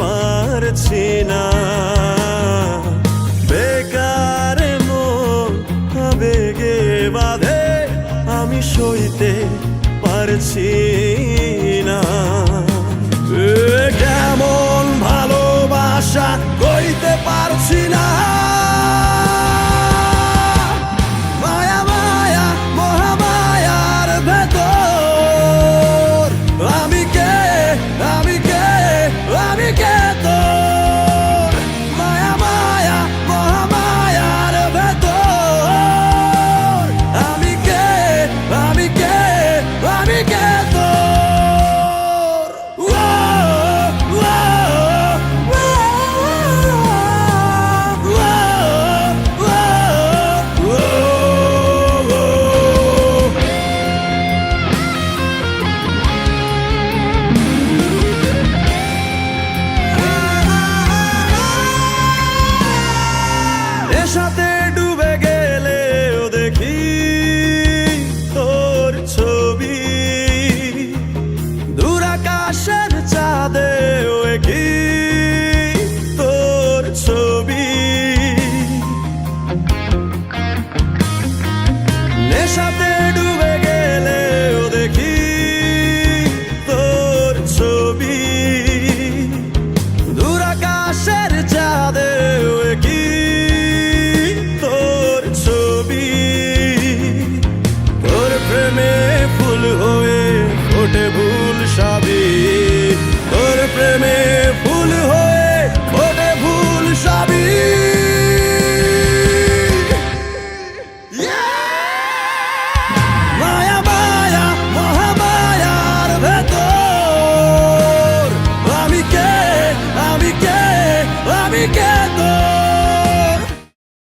পারছি না। বেকার মন আবেগে বাধে আমি সইতে পারছি